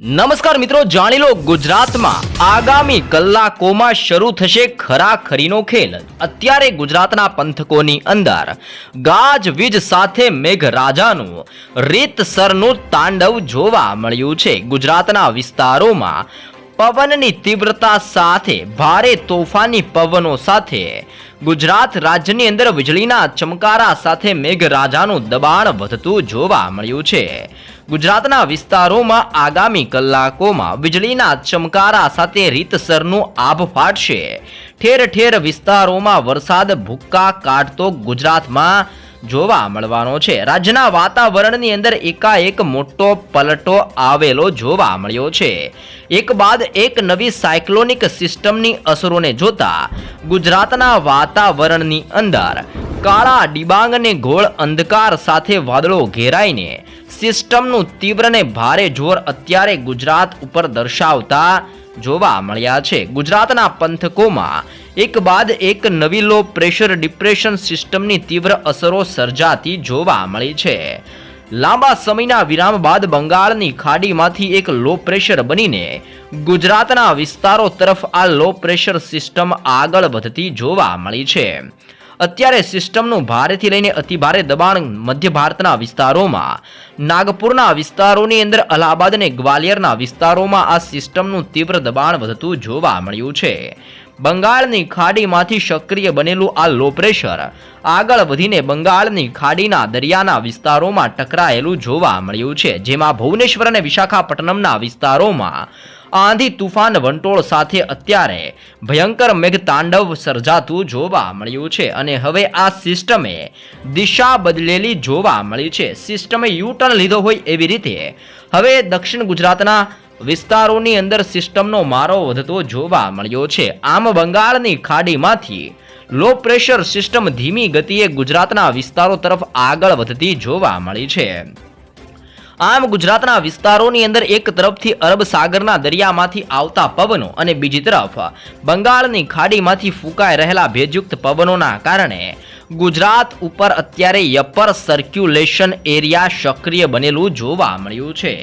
નમસ્કાર મિત્રો, જાણી લો ગુજરાતમાં આગામી કલાકોમાં શરૂ થશે ખરાખરીનો ખેલ. અત્યારે ગુજરાતના પંથકોની અંદર ગાજવીજ સાથે મેઘરાજાનું રીતસરનું તાંડવ જોવા મળ્યું છે. ગુજરાતના વિસ્તારોમાં પવનની તીવ્રતા સાથે, ભારે તોફાની પવનો સાથે ગુજરાત રાજ્યની અંદર વીજળીના ચમકારા સાથે મેઘરાજાનું દબાણ વધતું જોવા મળ્યું છે. ગુજરાતના વિસ્તારોમાં આગામી કલાકોમાં વીજળીના ચમકારા સાથે રીતસરનું આભ ફાટશે. ઠેર ઠેર વિસ્તારોમાં વરસાદ ભૂક્કા કાઢતો ગુજરાતમાં જોવા મળવાનો છે. રાજ્યના વાતાવરણની અંદર એકાએક મોટો પલટો આવેલો જોવા મળ્યો છે. એક બાદ એક નવી સાયક્લોનિક સિસ્ટમની અસરોને જોતા ગુજરાતના વાતાવરણની અંદર કાળા, ડિબાંગ અને ઘોળ અંધકાર સાથે વાદળો ઘેરાઈને સિસ્ટમનું તીવ્ર ને ભારે જોર અત્યારે ગુજરાત ઉપર દર્શાવતા જોવા મળ્યા છે. ગુજરાતના પંથકોમાં એક બાદ એક નવી લો પ્રેશર ડિપ્રેશન સિસ્ટમની તીવ્ર અસરો સર્જાતી જોવા મળી છે. લાંબા સમયના વિરામ બાદ બંગાળની ખાડીમાંથી એક લો પ્રેશર બનીને ગુજરાતના વિસ્તારો તરફ આ લો પ્રેશર સિસ્ટમ આગળ વધતી જોવા મળી છે. અત્યારે સિસ્ટમનું ભારેથી લઈને અતિભારે દબાણ મધ્ય ભારતના વિસ્તારોમાં. નાગપુરના વિસ્તારોની અંદર અલ્હાબાદ અને ગ્વાલિયરના વિસ્તારોમાં આ સિસ્ટમનું તીવ્ર દબાણ વધતું જોવા મળ્યું છે. બંગાળની ખાડીમાંથી સક્રિય બનેલું આ લો પ્રેશર આગળ વધીને બંગાળની ખાડીના દરિયાના વિસ્તારોમાં ટકરાયેલું જોવા મળ્યું છે. જેમાં ભુવનેશ્વર અને વિશાખાપટ્ટનમના વિસ્તારોમાં આંધી તુફાન વંટોળ સાથે અત્યારે ભયંકર મેઘતાંડવ સર્જાતું જોવા મળ્યું છે અને હવે આ સિસ્ટમે દિશા બદલેલી જોવા મળી છે. સિસ્ટમે યુ ટર્ન લીધો હોય એવી રીતે હવે દક્ષિણ ગુજરાતના વિસ્તારોની અંદર સિસ્ટમનો મારો વધતો જોવા મળ્યો છે. આમ બંગાળની ખાડીમાંથી લો પ્રેશર સિસ્ટમ ધીમી ગતિએ ગુજરાતના વિસ્તારો તરફ આગળ વધતી જોવા મળી છે. આમ ગુજરાતના વિસ્તારોની અંદર એક તરફથી અરબ સાગરના દરિયામાંથી આવતા પવનો અને બીજી તરફ બંગાળની ખાડીમાંથી ફૂંકાઈ રહેલા ભેજયુક્ત પવનોના કારણે ગુજરાત ઉપર અત્યારે યપર સર્ક્યુલેશન એરિયા સક્રિય બનેલું જોવા મળ્યું છે.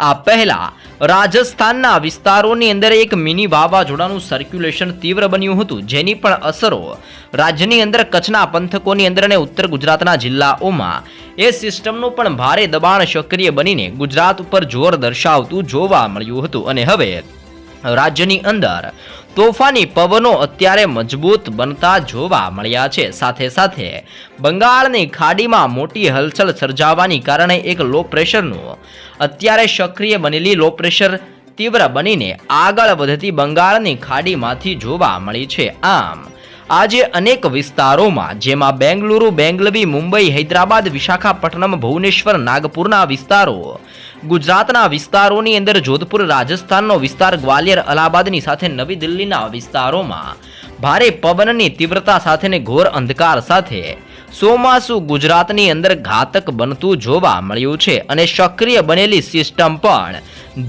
આ પહેલા રાજસ્થાનના વિસ્તારોની અંદર એક મિની વાવાઝોડાનું સર્ક્યુલેશન તીવ્ર બન્યું હતું, જેની પણ અસરો રાજ્યની અંદર કચ્છના પંથકોની અંદર અને ઉત્તર ગુજરાતના જિલ્લાઓમાં. એ સિસ્ટમનું પણ ભારે દબાણ સક્રિય બનીને ગુજરાત ઉપર જોર દર્શાવતું જોવા મળ્યું હતું. અને હવે રાજ્યની અંદર તોફાની પવનો અત્યારે મજબૂત બનતા જોવા મળ્યા છે. સાથે સાથે બંગાળની ખાડીમાં મોટી હલચલ સર્જાવાની કારણે એક લો પ્રેશરનું અત્યારે સક્રિય બનેલી લો પ્રેશર તીવ્ર બનીને આગળ વધતી બંગાળની ખાડીમાંથી જોવા મળી છે. આમ, આજે અનેક વિસ્તારોમાં, જેમાં બેંગલુરુ, બેંગલવી, મુંબઈ, હૈદરાબાદ, વિશાખાપટ્ટનમ, ભુવનેશ્વર, નાગપુરના વિસ્તારો ગુજરાતના વિસ્તારોની અંદર જોધપુર, રાજસ્થાનનો વિસ્તાર ગ્વાલિયર, અલ્હાબાદની સાથે નવી દિલ્હીના વિસ્તારોમાં ભારે પવનની તીવ્રતા સાથેને ઘોર અંધકાર સાથે ચોમાસુ ગુજરાતની અંદર ઘાતક બનતું જોવા મળ્યું છે અને સક્રિય બનેલી સિસ્ટમ પણ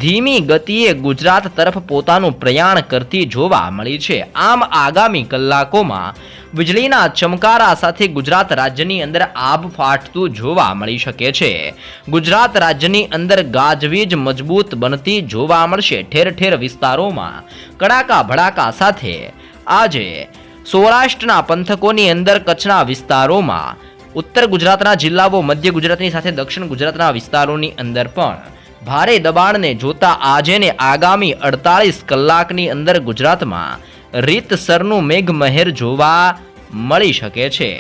ધીમી ગતિએ ગુજરાત તરફ પોતાનું પ્રયાણ કરતી જોવા મળી છે. આમ આગામી કલાકોમાં વીજળીના ચમકારા સાથે ગુજરાત રાજ્યની અંદર આબ ફાટતું જોવા મળી શકે છે. ગુજરાત રાજ્યની અંદર ગાજવીજ મજબૂત બનતી જોવા મળશે. ઠેર ઠેર વિસ્તારોમાં કડાકા ભડાકા સાથે આજે સૌરાષ્ટ્રના પંથકોની અંદર કચ્છના વિસ્તારોમાં ઉત્તર ગુજરાતના જિલ્લાઓ, મધ્ય ગુજરાતની સાથે દક્ષિણ ગુજરાતના વિસ્તારોની અંદર પણ ભારે દબાણને જોતા આજે ને આગામી અડતાળીસ કલાકની અંદર ગુજરાતમાં રીતસરનું મેઘમહેર જોવા મળી શકે છે.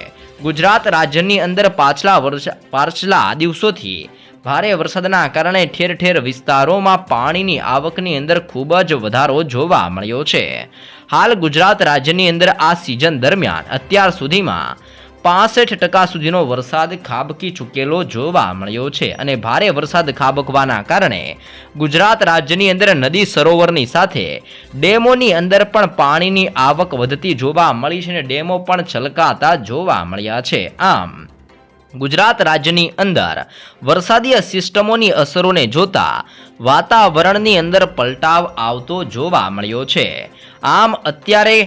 ગુજરાત રાજ્યની અંદર પાછલા વર્ષ, પાછલા દિવસોથી ભારે વરસાદના કારણે ઠેર ઠેર વિસ્તારોમાં પાણીની આવકની અંદર ખૂબ જ વધારો જોવા મળ્યો છે. હાલ ગુજરાત રાજ્યની અંદર આ સિઝન દરમિયાન અત્યાર સુધીમાં પાસઠ ટકા સુધીનો વરસાદ ખાબકી ચૂકેલો જોવા મળ્યો છે અને ભારે વરસાદ ખાબકવાના કારણે ગુજરાત રાજ્યની અંદર નદી સરોવરની સાથે ડેમોની અંદર પણ પાણીની આવક વધતી જોવા મળી છે અને ડેમો પણ છલકાતા જોવા મળ્યા છે. આમ ગુજરાત રાજ્યની અંદર વરસાદીય સિસ્ટમોની અસરોને જોતા વાતાવરણની અંદર પલટાવ આવતો જોવા મળ્યો છે. આમ અત્યારે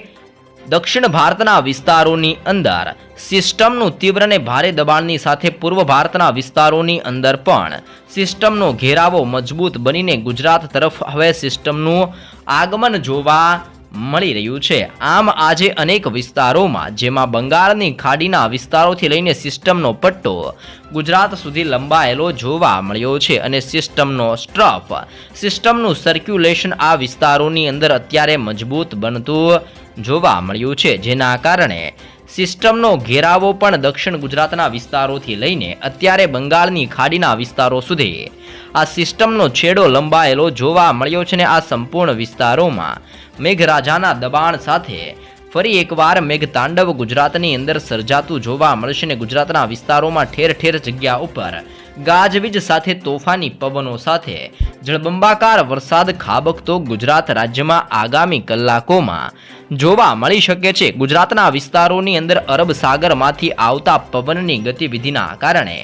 દક્ષિણ ભારતના વિસ્તારોની અંદર સિસ્ટમનું તીવ્ર અને ભારે દબાણની સાથે પૂર્વ ભારતના વિસ્તારોની અંદર પણ સિસ્ટમનો ઘેરાવો મજબૂત બનીને ગુજરાત તરફ હવે સિસ્ટમનું આગમન જોવા મળી રહ્યું છે. આમ આજે અનેક વિસ્તારોમાં, જેમાં બંગાળની ખાડીના વિસ્તારોથી લઈને સિસ્ટમનો પટ્ટો ગુજરાત સુધી લંબાયેલો જોવા મળ્યો છે અને સિસ્ટમનો સ્ટ્રફ, સિસ્ટમનું સર્ક્યુલેશન આ વિસ્તારોની અંદર અત્યારે મજબૂત બનતું જોવા મળ્યું છે. જેના કારણે સિસ્ટમનો ઘેરાવો પણ દક્ષિણ ગુજરાતના વિસ્તારોથી લઈને અત્યારે બંગાળની ખાડીના વિસ્તારો સુધી. આ સિસ્ટમનો છેડો લંબાયેલો જોવા મળ્યો છે ને આ સંપૂર્ણ વિસ્તારોમાં. મેઘરાજાના દબાણ સાથે ફરી એકવાર મેઘતાંડવ ગુજરાતની અંદર સર્જાતું જોવા મળશે ને ગુજરાતના વિસ્તારોમાં ઠેર ઠેર જગ્યા ઉપર. ગાજવીજ સાથે તોફાની પવનો સાથે જળબંબાકાર વરસાદ ખાબકતો ગુજરાત રાજ્યમાં આગામી કલાકોમાં જોવા મળી શકે છે. ગુજરાતના વિસ્તારોની અંદર અરબ સાગરમાંથી આવતા પવનની ગતિવિધિના કારણે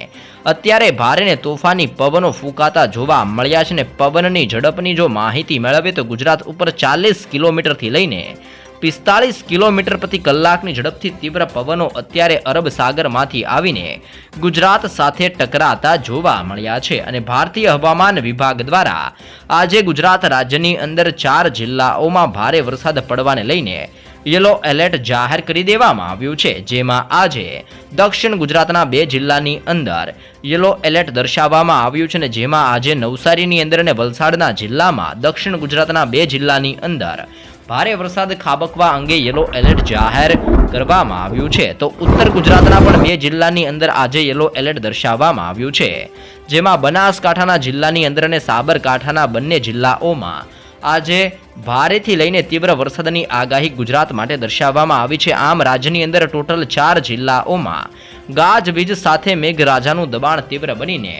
અત્યારે ભારે ને તોફાની પવનો ફૂંકાતા જોવા મળ્યા છે ને પવનની ઝડપની જો માહિતી મેળવે તો ગુજરાત ઉપર ચાલીસ કિલોમીટરથી લઈને પિસ્તાળીસ કિલોમીટર પ્રતિ કલાકની ઝડપથી તીવ્ર પવનો અત્યારે અરબ સાગરમાંથી આવીને ગુજરાત સાથે ટકરાતા જોવા મળ્યા છે અને ભારતીય હવામાન વિભાગ દ્વારા આજે ગુજરાત રાજ્યની અંદર ચાર જિલ્લાઓમાં ભારે વરસાદ પડવાને લઈને યલો એલર્ટ જાહેર કરી દેવામાં આવ્યું છે, જેમાં આજે દક્ષિણ ગુજરાતના બે જિલ્લાની અંદર યલો એલર્ટ દર્શાવવામાં આવ્યું છે અને જેમાં આજે નવસારીની અંદર અને વલસાડના જિલ્લામાં દક્ષિણ ગુજરાતના બે જિલ્લાની અંદર ભારે વરસાદ ખાબકવા અંગે યલો એલર્ટ જાહેર કરવામાં આવ્યું છે. તો ઉત્તર ગુજરાતના પણ બે જિલ્લાની અંદર આજે યલો એલર્ટ દર્શાવવામાં આવ્યું છે. જેમાં બનાસકાંઠાના જિલ્લાની અંદર અને સાબરકાંઠાના બંને જિલ્લાઓમાં આજે ભારેથી લઈને તીવ્ર વરસાદની આગાહી ગુજરાત માટે દર્શાવવામાં આવી છે. આમ રાજ્યની અંદર ટોટલ ચાર જિલ્લાઓમાં ગાજવીજ સાથે મેઘરાજાનું દબાણ તીવ્ર બનીને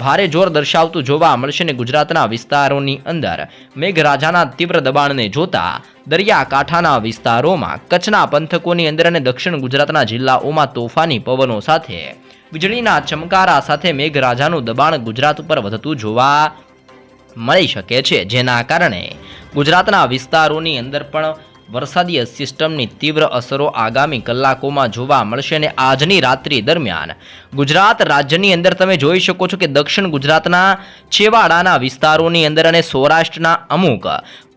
ભારે જોર દર્શાવતું જોવા મળશે ને ગુજરાતના વિસ્તારોની અંદર. મેઘરાજાના તીવ્ર દબાણને જોતા દરિયાકાંઠાના વિસ્તારોમાં કચ્છના પંથકોની અંદર અને દક્ષિણ ગુજરાતના જિલ્લાઓમાં તોફાની પવનો સાથે. વીજળીના ચમકારા સાથે મેઘરાજાનું દબાણ ગુજરાત ઉપર વધતું જોવા મળી શકે છે, જેના કારણે ગુજરાતના વિસ્તારોની અંદર પણ વરસાદીય સિસ્ટમની તીવ્ર અસરો આગામી કલાકોમાં જોવા મળશે અને આજની રાત્રિ દરમિયાન ગુજરાત રાજ્યની અંદર તમે જોઈ શકો છો કે દક્ષિણ ગુજરાતના છેવાડાના વિસ્તારોની અંદર અને સૌરાષ્ટ્રના અમુક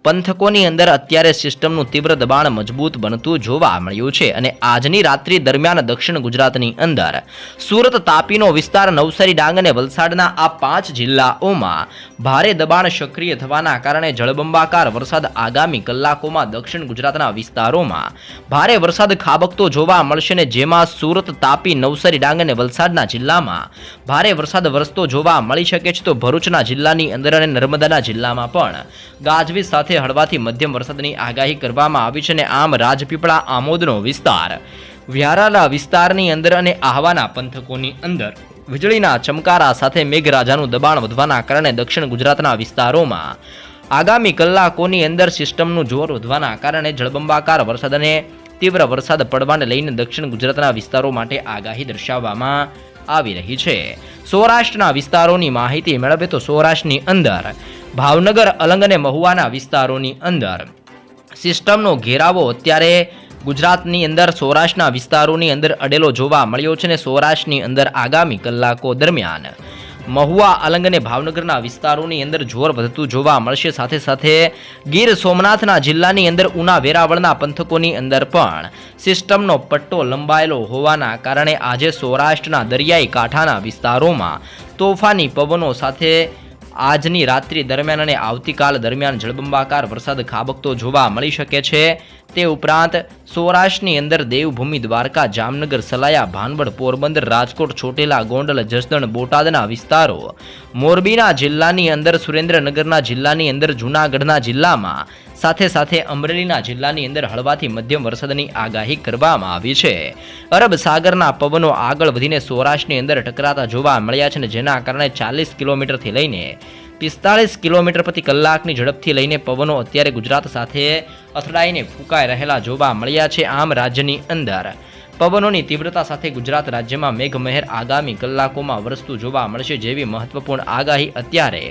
પંથકોની અંદર અત્યારે સિસ્ટમનું તીવ્ર દબાણ મજબૂત બનતું જોવા મળ્યું છે અને આજની રાત્રિ દરમિયાન દક્ષિણ ગુજરાતની અંદર સુરત તાપીનો વિસ્તાર નવસારી ડાંગ અને વલસાડના આ પાંચ જિલ્લાઓમાં ભારે દબાણ સક્રિય થવાના કારણે જળબંબાકાર વરસાદ આગામી કલાકોમાં દક્ષિણ ગુજરાતના વિસ્તારોમાં ભારે વરસાદ ખાબકતો જોવા મળશે ને જેમાં સુરત તાપી નવસારી ડાંગ અને વલસાડના જિલ્લામાં ભારે વરસાદ વરસતો જોવા મળી શકે છે તો ભરૂચના જિલ્લાની અંદર અને નર્મદાના જિલ્લામાં પણ ગાજવીજ સાથે હળવાથી મધ્યમ વરસાદની આગાહી કરવામાં આવી છે અને આમ રાજપીપળા આમોદનો વિસ્તાર. વ્યારાલા વિસ્તારની અંદર અને આહવાના પંથકોની અંદર વીજળીના ચમકારા સાથે મેઘરાજાનું દબાણ વધવાના કારણે દક્ષિણ ગુજરાતના વિસ્તારોમાં આગામી કલાકોની અંદર સિસ્ટમનું જોર વધવાના કારણે જળબંબાકાર વરસાદ અને તીવ્ર વરસાદ પડવાને લઈને દક્ષિણ ગુજરાતના વિસ્તારો માટે આગાહી દર્શાવવામાં આવી રહી છે. સૌરાષ્ટ્રના વિસ્તારોની માહિતી મેળવે તો સૌરાષ્ટ્રની અંદર, ભાવનગર, અલંગ અને મહુવાના વિસ્તારોની અંદર. સિસ્ટમનો ઘેરાવો અત્યારે ગુજરાતની અંદર, સૌરાષ્ટ્રના વિસ્તારોની અંદર અડેલો જોવા મળ્યો છે ને સૌરાષ્ટ્રની અંદર આગામી કલાકો દરમિયાન મહુવા અલંગ અને ભાવનગરના વિસ્તારોની અંદર જોર વધતું જોવા મળશે. સાથે સાથે ગીર સોમનાથના જિલ્લાની અંદર ઉના વેરાવળના પંથકોની અંદર પણ સિસ્ટમનો પટ્ટો લંબાયેલો હોવાના કારણે આજે સૌરાષ્ટ્રના દરિયાઈ કાંઠાના વિસ્તારોમાં તોફાની પવનો સાથે આજની રાત્રિ દરમિયાન અને આવતીકાલ દરમિયાન જળબંબાકાર વરસાદ ખાબકતો જોવા મળી શકે છે. તે ઉપરાંત સૌરાષ્ટ્રની અંદર દેવભૂમિ દ્વારકા, જામનગર, સલાયા, ભાનવડ, પોરબંદર, રાજકોટ, ચોટેલા, ગોંડલ, જસદણ, બોટાદના વિસ્તારો. મોરબીના જિલ્લાની અંદર, સુરેન્દ્રનગરના જિલ્લાની અંદર, જૂનાગઢના જિલ્લામાં સાથે સાથે અમરેલીના જિલ્લાની અંદર હળવાથી મધ્યમ વરસાદની આગાહી કરવામાં આવી છે. અરબ સાગરના પવનો આગળ વધીને સૌરાષ્ટ્રની અંદર ટકરાતા જોવા મળ્યા છે અને જેના કારણે ચાલીસ કિલોમીટરથી લઈને પિસ્તાળીસ કિલોમીટર પ્રતિ કલાકની ઝડપથી લઈને પવનો અત્યારે ગુજરાત સાથે અથડાઈને ફૂંકાઈ રહેલા જોવા મળ્યા છે આમ રાજ્યની અંદર. પવનોની તીવ્રતા સાથે ગુજરાત રાજ્યમાં મેઘમહેર આગામી કલાકોમાં વરસતું જોવા મળશે જેવી મહત્વપૂર્ણ આગાહી અત્યારે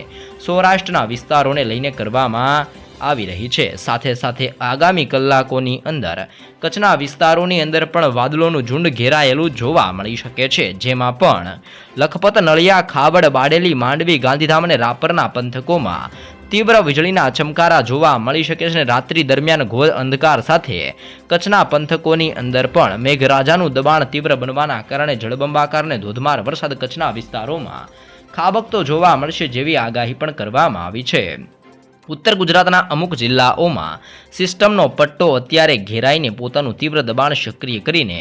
સૌરાષ્ટ્રના વિસ્તારોને લઈને કરવામાં આવી રહી છે. સાથે સાથે આગામી કલાકોની અંદર કચ્છના વિસ્તારોની અંદર પણ વાદળોનું ઝુંડ ઘેરાયેલું જોવા મળી શકે છે. જેમાં પણ લખપત, નળિયા, ખાબડ, બાડેલી, માંડવી, ગાંધીધામ અને રાપરના પંથકોમાં તીવ્ર વીજળીના ચમકારા જોવા મળી શકે છે. અને રાત્રિ દરમિયાન ઘોર અંધકાર સાથે કચ્છના પંથકોની અંદર પણ મેઘરાજાનું દબાણ તીવ્ર બનવાના કારણે જળબંબાકાર અને ધોધમાર વરસાદ કચ્છના વિસ્તારોમાં ખાબકતો જોવા મળશે જેવી આગાહી પણ કરવામાં આવી છે. ઉત્તર ગુજરાતના અમુક જિલ્લાઓમાં સિસ્ટમનો પટ્ટો અત્યારે ઘેરાઈને પોતાનું તીવ્ર દબાણ સક્રિય કરીને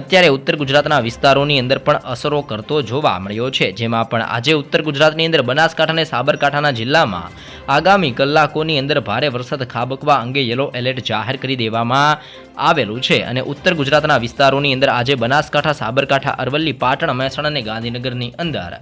અત્યારે ઉત્તર ગુજરાતના વિસ્તારોની અંદર પણ અસરો કરતો જોવા મળ્યો છે. જેમાં પણ આજે ઉત્તર ગુજરાતની અંદર બનાસકાંઠા અને સાબરકાંઠાના જિલ્લામાં આગામી કલાકોની અંદર ભારે વરસાદ ખાબકવા અંગે યલો એલર્ટ જાહેર કરી દેવામાં આવેલું છે અને ઉત્તર ગુજરાતના વિસ્તારોની અંદર આજે બનાસકાંઠા, સાબરકાંઠા, અરવલ્લી, પાટણ, મહેસાણા અને ગાંધીનગરની અંદર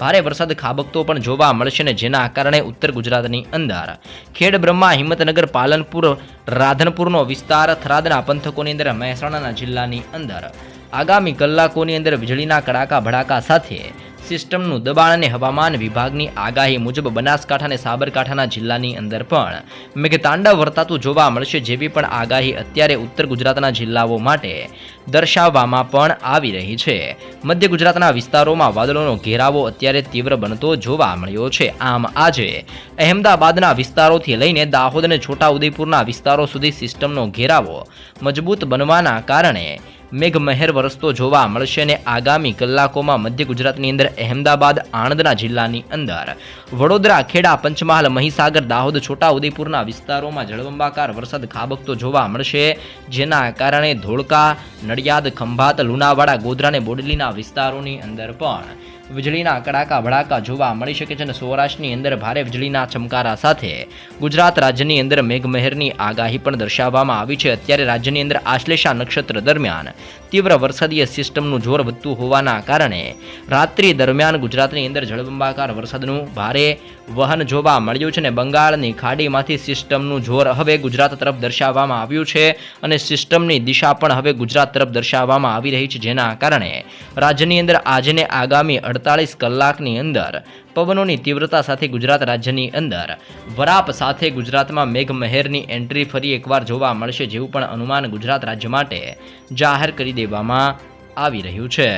ભારે વરસાદ ખાબકતો પણ જોવા મળશે ને જેના કારણે ઉત્તર ગુજરાતની અંદર ખેડ બ્રહ્મા હિંમતનગર, પાલનપુર રાધનપુરનો વિસ્તાર થરાદના પંથકોની અંદર મહેસાણાના જિલ્લાની અંદર. આગામી કલાકોની અંદર વીજળીના કડાકા ભડાકા સાથે સિસ્ટમનું દબાણ અને હવામાન વિભાગની આગાહી મુજબ બનાસકાંઠા અને સાબરકાંઠાના જિલ્લાની અંદર પણ મેઘતાંડવ વર્તાતું જોવા મળશે જેવી પણ આગાહી અત્યારે ઉત્તર ગુજરાતના જિલ્લાઓ માટે દર્શાવવામાં પણ આવી રહી છે. મધ્ય ગુજરાતના વિસ્તારોમાં વાદળોનો ઘેરાવો અત્યારે તીવ્ર બનતો જોવા મળ્યો છે. આમ આજે અહેમદાબાદના વિસ્તારોથી લઈને દાહોદ અને છોટાઉદેપુરના વિસ્તારો સુધી સિસ્ટમનો ઘેરાવો મજબૂત બનવાના કારણે મેઘમહેર વરસતો જોવા મળશે અને આગામી કલાકોમાં મધ્ય ગુજરાતની અંદર અહેમદાબાદ, આણંદના જિલ્લાની અંદર. વડોદરા, ખેડા, પંચમહાલ, મહીસાગર, દાહોદ, છોટાઉદેપુરના વિસ્તારોમાં જળબંબાકાર વરસાદ ખાબકતો જોવા મળશે. જેના કારણે ધોળકા, નડિયાદ, ખંભાત, લુણાવાડા ગોધરા અને બોડલીના વિસ્તારોની અંદર પણ વીજળીના કડાકા ભડાકા જોવા મળી શકે છે અને સૌરાષ્ટ્રની અંદર ભારે વીજળીના ચમકારા સાથે ગુજરાત રાજ્યની અંદર મેઘમહેરની આગાહી પણ દર્શાવવામાં આવી છે. અત્યારે રાજ્યની અંદર આશ્લેષા નક્ષત્ર દરમિયાન તીવ્ર વરસાદીય સિસ્ટમનું જોર વધતું હોવાના કારણે રાત્રિ દરમિયાન ગુજરાતની અંદર જળબંબાકાર વરસાદનું ભારે વહન જોવા મળ્યું છે અને બંગાળની ખાડીમાંથી સિસ્ટમનું જોર હવે ગુજરાત તરફ દર્શાવવામાં આવ્યું છે અને સિસ્ટમની દિશા પણ હવે ગુજરાત તરફ દર્શાવવામાં આવી રહી છે. જેના કારણે રાજ્યની અંદર આજને આગામી અડતાલીસ કલાકની અંદર પવનોની તીવ્રતા સાથે ગુજરાત રાજ્યની અંદર. વરાપ સાથે ગુજરાતમાં મેઘમહેરની એન્ટ્રી ફરી એકવાર જોવા મળશે જેવું પણ અનુમાન ગુજરાત રાજ્ય માટે જાહેર કરી દેવામાં આવી રહ્યું છે.